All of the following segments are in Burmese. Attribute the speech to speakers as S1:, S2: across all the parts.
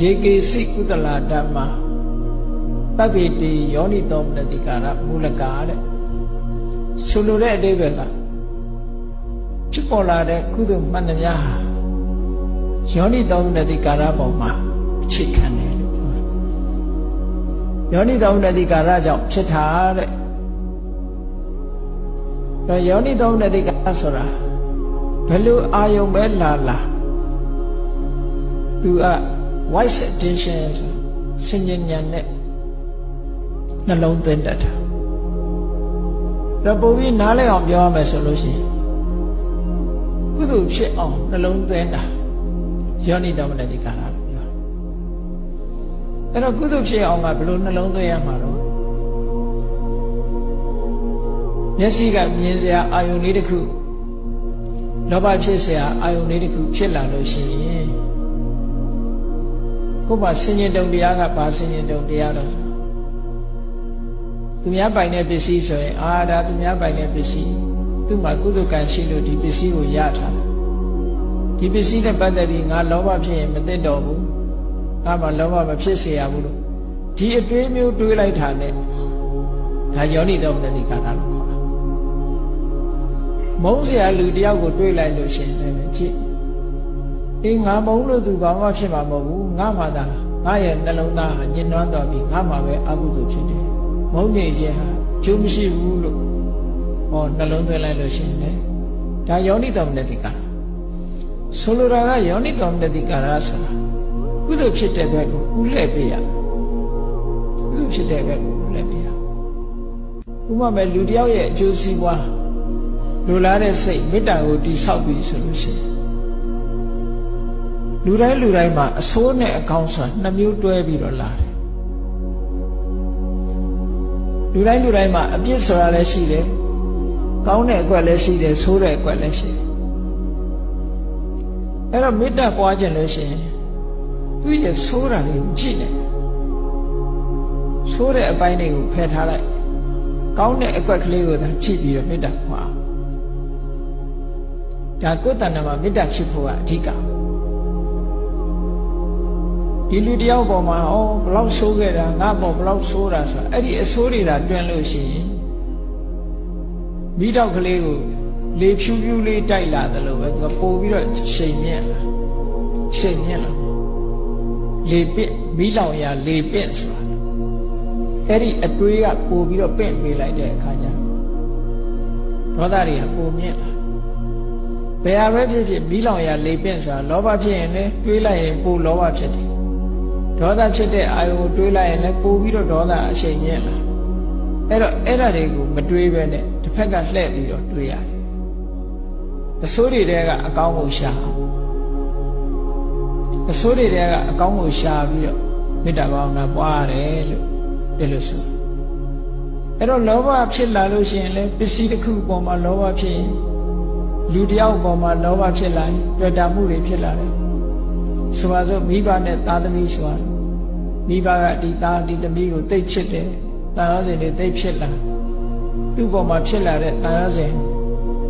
S1: ရေကေစိကုသလာဓမ္မတဗ္ဗေတိယောနိသောမနတိကာရမူလကာတဲ့ဆိုလိုတဲ့အဓိပ္ပာယ်ကဖြစ်ပေါ်လာတဲ့ကုသိုလ်မှန်သမျှဟာယောနိသောမနတိကာရပေါ်မှာအခြေခံတယ်လို့ပြောတယ်ယောနိသောမနတိကာရကြောင့်ဖြစ်တာတဲ့အဲယောနိသောမနတိကာရဆိုတာဘယ်လိုအာယုံပဲလာလာသူက wise attention ဆိုစဉ္ညာဉာဏ်နဲ့နှလုံးသွင်းတတ်တာတော့ပုံပြီးနားလည်အောင်ပြောရမယ်ဆိုလို့ရှိရင်ကုသိုလ်ဖြစ်အောင်နှလုံးသွင်းတာယောနိတော်မနတိကာရလို့ပြောတယ်အဲ့တော့ကုသိုလ်ဖြစ်အောင်ကဘယ်လိုနှလုံးသွင်းရမှာတော့မျက်စိကမြင်စရာအာယုန်လေးတစ်ခုလောဘဖြစ်စရာအာယုန်လေးတစ်ခုဖြစ်လာလို့ရှိရင် ကို့မှာဆင်ញင်တုံတရားကဘာဆင်ញင်တုံတရားတော့ဆိုသူများပိုင်တဲ့ပစ္စည်းဆိုရင်အာဒါသူများပိုင်တဲ့ပစ္စည်းသူ့မှာကုသကံရှိလို့ဒီပစ္စည်းကိုရထားတယ်ဒီပစ္စည်းနဲ့ပတ်သက်ပြီးငါလောဘဖြစ်ရင်မသိတော့ဘူးငါမှလောဘမဖြစ်စေရဘူးလို့ဒီအတွေးမျိုးတွေးလိုက်တာနဲ့ဒါယောနိတော်မနတိကာတာလို့ခေါ်တာမုန်းစရာလူတယောက်ကိုတွေးလိုက်လို့ရှင်တယ်ကြည့် အေးငါမုန်းလို့သူဘာမှဖြစ်မှာမဟုတ်ဘူးငါမှသာငါရဲ့နှလုံးသားဟာညှဉ်းနှွမ်းတော်ပြီးငါမှပဲအကုသိုလ်ဖြစ်တယ်မုန်းနေခြင်းဟာကျိုးမရှိဘူးလို့ဟောနှလုံးသွင်းလိုက်လို့ရှိရင်လေဒါယောနိတော်မနတိကာရဆိုလိုတာကယောနိတော်မနတိကာရဆိုတာကုသိုလ်ဖြစ်တဲ့ဘက်ကိုဥလှည့်ပေးရကုသိုလ်ဖြစ်တဲ့ဘက်ကိုဥလှည့်ပေးရဥပမာမဲ့လူတယောက်ရဲ့အကျိုးစီးပွားလိုလားတဲ့စိတ်မေတ္တာကိုတိဆောက်ပြီးဆိုလို့ရှိရင် လူတိုင်းလူတိုင်းမှာအဆိုးနဲ့အကောင်းဆိုတာနှစ်မျိုးတွဲပြီးတော့လာတယ်လူတိုင်းလူတိုင်းမှာအပြစ်ဆိုတာလည်းရှိတယ်ကောင်းတဲ့အကွက်လည်းရှိတယ်ဆိုးတဲ့အကွက်လည်းရှိတယ်အဲ့တော့မေတ္တာပွားခြင်းလို့ရှိရင်သူရဲ့ဆိုးတာတွေကိုကြည့်နေဆိုးတဲ့အပိုင်းတွေကိုဖယ်ထားလိုက်ကောင်းတဲ့အကွက်ကလေးကိုသာကြည့်ပြီးတော့မေတ္တာပွားဒါကိုယ်တဏ္ဍာမှာမေတ္တာဖြစ်ဖို့ကအဓိက ဒီလူတယောက်ပေါ်မှာဩဘလောက်ဆိုးခဲ့တာငါပေါ်ဘလောက်ဆိုးတာဆိုတာအဲ့ဒီအဆိုးတွေသာတွင်လို့ရှိရင်မိတော့ကလေးကိုလေဖြူဖြူလေးတိုက်လာတယ်လို့ပဲသူကပို့ပြီးတော့ရှိန်မြက်လာရှိန်မြက်လာလေပင့်မိလောင်ရလေပင့်ဆိုတာအဲ့ဒီအတွေးကပို့ပြီးတော့ပင့်ပေးလိုက်တဲ့အခါကျဒေါသတွေကပိုမြင့်လာဘယ်ဟာပဲဖြစ်ဖြစ်မိလောင်ရလေပင့်ဆိုတာလောဘဖြစ်ရင်လည်းတွေးလိုက်ရင်ပိုလောဘဖြစ်တယ် ဒေါသဖြစ်တဲ့အာယုကိုတွေးလိုက်ရင်လည်းပို့ပြီးတော့ဒေါသအရှိန်မြင့်လာအဲ့တော့အဲ့ဒါတွေကိုမတွေးဘဲနဲ့တစ်ဖက်ကလှည့်ပြီးတော့တွေးရတယ်အဆိုးတွေတဲကအကောင်းကိုရှာအဆိုးတွေတဲကအကောင်းကိုရှာပြီးတော့မေတ္တာဘာဝနာပွားရတယ်လို့ဒီလိုဆိုအဲ့တော့လောဘဖြစ်လာလို့ရှိရင်လည်းပစ္စည်းတစ်ခုပေါ်မှာလောဘဖြစ်ရင်လူတယောက်ပေါ်မှာလောဘဖြစ်လာရင်တွေ့တာမှုတွေဖြစ်လာတယ် ဆိုပါစို့မိဘနဲ့သားသမီးဆိုတာမိဘကဒီသားဒီသမီးကိုတိတ်ချစ်တယ်တာယာစဉ်တွေတိတ်ဖြစ်လာသူ့ပေါ်မှာဖြစ်လာတဲ့တာယာစဉ်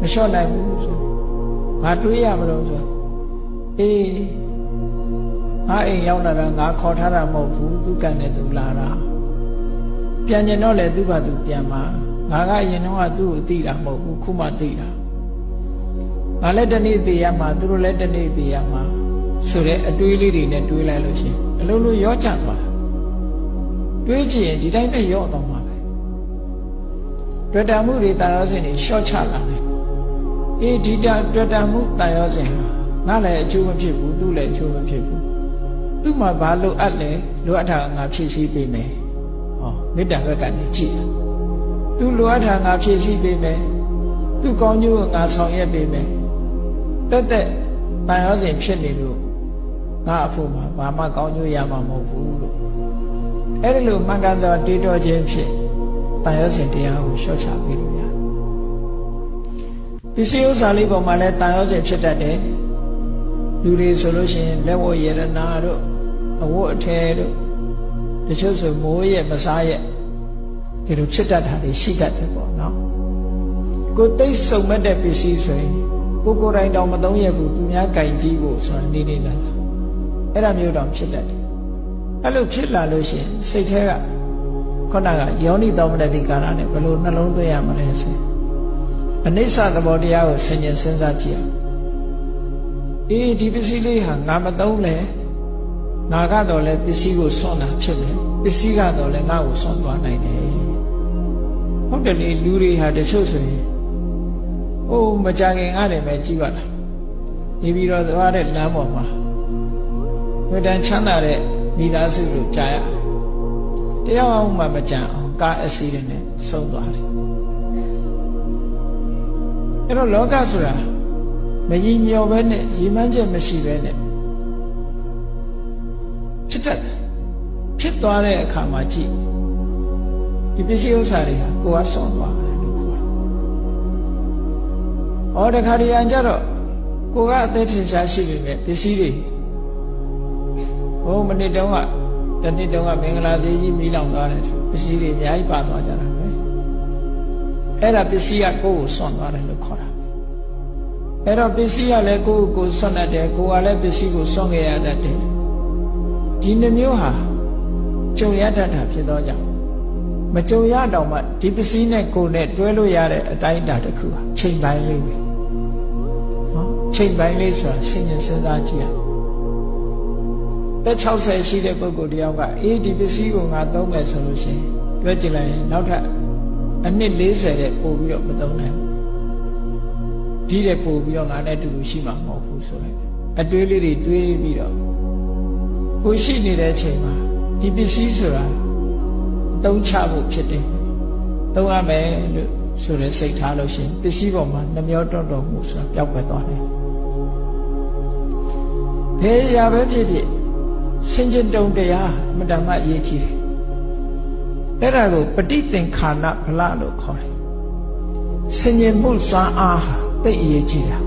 S1: မလျှော့နိုင်ဘူးဆိုဘာတွေးရမလို့ဆိုအေးငါအိမ်ရောက်လာတာငါခေါ်ထားတာမဟုတ်ဘူးသူကံနဲ့သူလာတာပြန်ကျင်တော့လေသူ့ဘာသူပြန်มาငါကအရင်တော့ကသူ့ကိုသိတာမဟုတ်ဘူးခုမှသိတာငါလည်းတနေ့သိရမှာသူတို့လည်းတနေ့သိရမှာ ဆိုတဲ့အတွေးလေးတွေနဲ့တွေးလိုက်လို့ရှိရင်အလုံးလုံးရောချသွားတာတွေးကြည့်ရင်ဒီတိုင်းပဲရော့သွားမှာပဲတွေ့တာမှုတွေတာရောစင်တွေရှော့ချလာတယ်အေးဒီတာတွေ့တာမှုတာရောစင်ဟာငါလည်းအကျိုးမဖြစ်ဘူးသူ့လည်းအကျိုးမဖြစ်ဘူးသူ့မှာဘာလိုအပ်လဲလိုအပ်တာငါဖြည့်ဆည်းပေးမယ်ဟောမေတ္တာဘက်ကနေကြည့်တာသူလိုအပ်တာငါဖြည့်ဆည်းပေးမယ်သူကောင်းကျိုးကိုငါဆောင်ရွက်ပေးမယ်တက်တက်တန်ရောစင်ဖြစ်နေလို့ ငါအဖို့မှာဘာမှကောင်းကျိုးရမှာမဟုတ်ဘူးလို့အဲ့ဒီလိုမှန်ကန်စွာတွေးတောခြင်းဖြင့်တန်ရောစင်တရားကိုရှော့ချပေးလို့ရတယ်ပစ္စည်းဥစ္စာလေးပေါ်မှာလည်းတန်ရောစင်ဖြစ်တတ်တယ်လူတွေဆိုလို့ရှိရင်လက်ဝတ်ရတနာတို့အဝတ်အထည်တို့တချို့ဆိုမိုးရဲ့မစားရဲ့ဒီလိုဖြစ်တတ်တာတွေရှိတတ်တယ်ပေါ့နော်ကိုသိစုံမဲ့တဲ့ပစ္စည်းဆိုရင်ကိုကိုယ်တိုင်တောင်မသုံးရဘူးသူများကြိုင်ကြည့်ဖို့ဆိုတာနေနေလား အဲ့ဒါမျိုးတောင်ဖြစ်တတ်တယ်အဲ့လိုဖြစ်လာလို့ရှိရင်စိတ်ထဲကခုနကယောနိသောမနတိကာရနဲ့ဘယ်လိုနှလုံးသွင်းရမလဲဆိုရင်အနိစ္စသဘောတရားကိုဆင်ញင်စဉ်းစားကြည့်အောင်အေးဒီပစ္စည်းလေးဟာငါမသုံးလဲငါကတော့လဲပစ္စည်းကိုစွန့်တာဖြစ်တယ်ပစ္စည်းကတော့လဲငါ့ကိုစွန့်သွားနိုင်တယ်ဟုတ်တယ်လေလူတွေဟာတချို့ဆိုရင်အိုးမကြခင်ကတည်းကကြည့်ပါလားနေပြီးတော့သွားတဲ့လမ်းပေါ်မှာ ဝိတန်ချမ်းသာတဲ့မိသားစုလို့ကြားရတယောက်အောင်မှမကြံအောင်ကားအစီအနဲ့ဆုံးသွားတယ်အဲ့တော့လောကဆိုတာမကြီးမျောပဲနဲ့ရည်မှန်းချက်မရှိပဲနဲ့ဖြစ်တတ်တယ်ဖြစ်သွားတဲ့အခါမှာကြည့်ဒီပစ္စည်းဥစ္စာတွေဟာကိုယ်ကဆုံးသွားတယ်လို့ခေါ်တယ်။ဩတခါတည်းရန်ကြတော့ကိုယ်ကအသက်ထင်ရှားရှိပေမဲ့ပစ္စည်းတွေ ဟိုမနစ်တုန်းကတနေ့တုန်းကမင်္ဂလာဈေးကြီးမီးလောင်သွားတယ်ဆိုပစ္စည်းတွေအများကြီးပါသွားကြတာပဲ။အဲ့ဒါပစ္စည်းကကိုယ်ကိုဆွန့်သွားတယ်လို့ခေါ်တာ။အဲ့တော့ပစ္စည်းကလည်းကိုယ့်ကိုယ်ဆွန့်တတ်တယ်ကိုယ်ကလည်းပစ္စည်းကိုဆွန့်ခဲ့ရတတ်တယ်။ဒီနှမျိုးဟာကြုံရတတ်တာဖြစ်သောကြောင့်မကြုံရတော့မှဒီပစ္စည်းနဲ့ကိုယ်နဲ့တွဲလို့ရတဲ့အတိုင်းအတာတစ်ခုဟာချိန်ပိုင်းလေးပဲနော်ချိန်ပိုင်းလေးဆိုတာစဉ်းကျင်စဉ်းစားကြည့်ရ သက်60ရှိတဲ့ပုဂ္ဂိုလ်တယောက်ကအေးဒီပစ္စည်းကိုငါသုံးမယ်ဆိုလို့ရှိရင်တွဲကြည့်လိုက်ရင်နောက်ထပ်အနှစ်40တဲ့ပို့ပြီးတော့မသုံးနိုင်ဘူးဒီတဲ့ပို့ပြီးတော့ငါနဲ့အတူတူရှိမှာမဟုတ်ဘူးဆိုလိုက်အတွေးလေးတွေတွေးပြီးတော့ကိုရှိနေတဲ့အချိန်မှာဒီပစ္စည်းဆိုတာသုံးချဖို့ဖြစ်တယ်သုံးရမယ်လို့ဆိုတဲ့စိတ်ထားလို့ရှိရင်ပစ္စည်းပေါ်မှာနှမျောတွန့်တော်မှုဆိုတာပျောက်ကွယ်သွားတယ်ဘယ်ရာပဲဖြစ်ဖြစ် စင်ကြင်တုံတရားအမတ္တမအရေးကြီးတယ်အဲ့ဒါကိုပဋိသင်္ခါနဗလလို့ခေါ်တယ်စင်ကြင်မှုစွမ်းအားဟာတိတ်အရေးကြီးတာ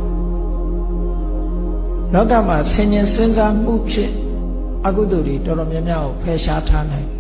S1: လောကမှာဆင်ញင်စဉ်းစားမှုဖြင့်အကုသိုလ်တွေတော်တော်များများကိုဖယ်ရှားထားနိုင်တယ်